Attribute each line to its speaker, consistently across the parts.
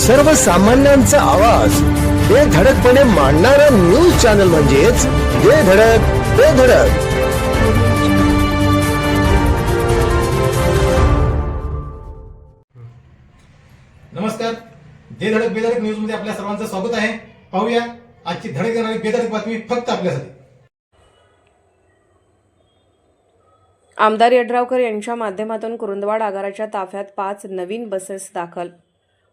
Speaker 1: सर्वसामान्यांचा आवाज. हे धडकपणे मांडणारा न्यूज चॅनल म्हणजेच हे धडक ते धडक.
Speaker 2: नमस्कार. दे धडक बेधडक न्यूजमध्ये आपल्या सर्वांचं स्वागत आहे. पाहूया आजची धडक देणारी बेधडक बातमी फक्त आपल्यासाठी.
Speaker 3: आमदार यड्रावकर यांच्या माध्यमातून कुरुंदवाड आगाराच्या ताफ्यात पाच नवीन बसेस दाखल.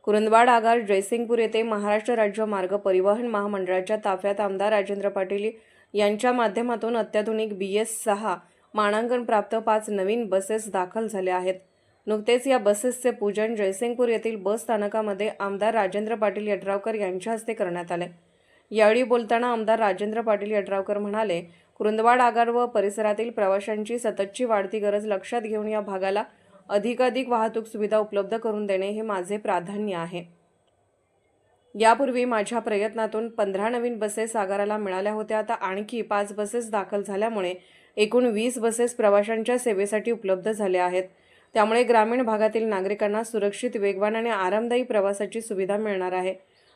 Speaker 3: कुरंदवाड आगार जयसिंगपूर येथे महाराष्ट्र राज्य मार्ग परिवहन महामंडळाच्या ताफ्यात आमदार राजेंद्र पाटील यांच्या माध्यमातून अत्याधुनिक बी एस सहा मानांकन प्राप्त पाच नवीन बसेस दाखल झाल्या आहेत. नुकतेच या बसेसचे पूजन जयसिंगपूर येथील बस स्थानकामध्ये आमदार राजेंद्र पाटील यड्रावकर यांच्या हस्ते करण्यात आले. यावेळी बोलताना आमदार राजेंद्र पाटील यड्रावकर म्हणाले कुरुंदवाड आगार व परिसरातील प्रवाशांची सततची वाढती गरज लक्षात घेऊन या भागाला अधिकाधिक वाहतूक सुविधा उपलब्ध करून देणे हे माझे प्राधान्य आहे. यापूर्वी माझ्या प्रयत्नातून पंधरा नवीन बसेस आगाराला मिळाल्या होत्या. आता आणखी पाच बसेस दाखल झाल्यामुळे एकूण वीस बसेस प्रवाशांच्या सेवेसाठी उपलब्ध झाल्या आहेत. त्यामुळे ग्रामीण भागातील नागरिकांना सुरक्षित वेगवान आणि आरामदायी प्रवासाची सुविधा मिळणार आहे.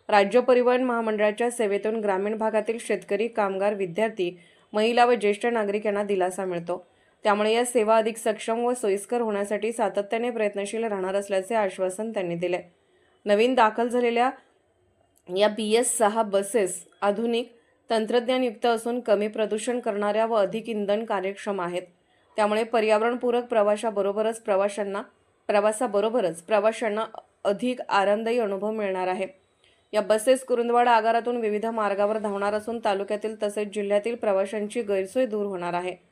Speaker 3: राज्य परिवहन महामंडळाच्या सेवेतून ग्रामीण भागातील शेतकरी कामगार विद्यार्थी महिला व ज्येष्ठ नागरिक यांना दिलासा मिळतो. त्यामुळे या सेवा अधिक सक्षम व सोयीस्कर होण्यासाठी सातत्याने प्रयत्नशील राहणार असल्याचे आश्वासन त्यांनी दिले. नवीन दाखल झालेल्या या बी एस सहा बसेस आधुनिक तंत्रज्ञानयुक्त असून कमी प्रदूषण करणाऱ्या व अधिक इंधन कार्यक्षम आहेत. त्यामुळे पर्यावरणपूरक प्रवाशाबरोबरच प्रवाशांना प्रवासाबरोबरच प्रवाशांना अधिक आरामदायी अनुभव मिळणार आहे. या बसेस कुरुंदवाड आगारातून विविध मार्गावर धावणार असून तालुक्यातील तसेच जिल्ह्यातील प्रवाशांची गैरसोय दूर होणार आहे.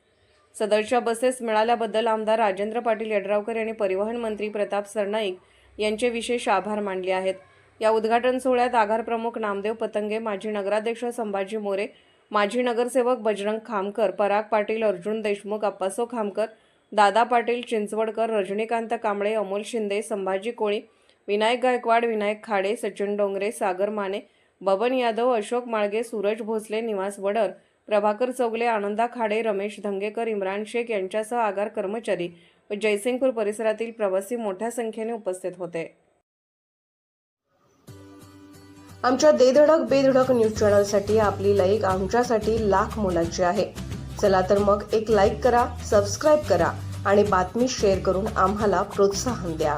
Speaker 3: सदरच्या बसेस मिळाल्याबद्दल आमदार राजेंद्र पाटील यड्रावकर यांनी परिवहन मंत्री प्रताप सरनाईक यांचे विशेष आभार मानले आहेत. या उद्घाटन सोहळ्यात आघार प्रमुख नामदेव पतंगे माजी नगराध्यक्ष संभाजी मोरे माजी नगरसेवक बजरंग खामकर पराग पाटील अर्जुन देशमुख अप्पासो खामकर दादा पाटील चिंचवडकर रजनीकांत कांबळे अमोल शिंदे संभाजी कोळी विनायक गायकवाड विनायक खाडे सचिन डोंगरे सागर माने बबन यादव अशोक माळगे सूरज भोसले निवास वडर प्रभाकर चौगले आनंदा खाडे रमेश धंगेकर इम्रान शेख यांच्यासह आगार कर्मचारी व जयसिंगपूर परिसरातील प्रवासी मोठ्या संख्येने उपस्थित होते. आमच्या देधडक बेधडक न्यूज चॅनलसाठी आपली लाईक आमच्यासाठी लाख मोलाची आहे. चला तर मग एक लाईक करा सबस्क्राईब करा आणि बातमी शेअर करून आम्हाला प्रोत्साहन द्या.